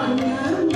아 니.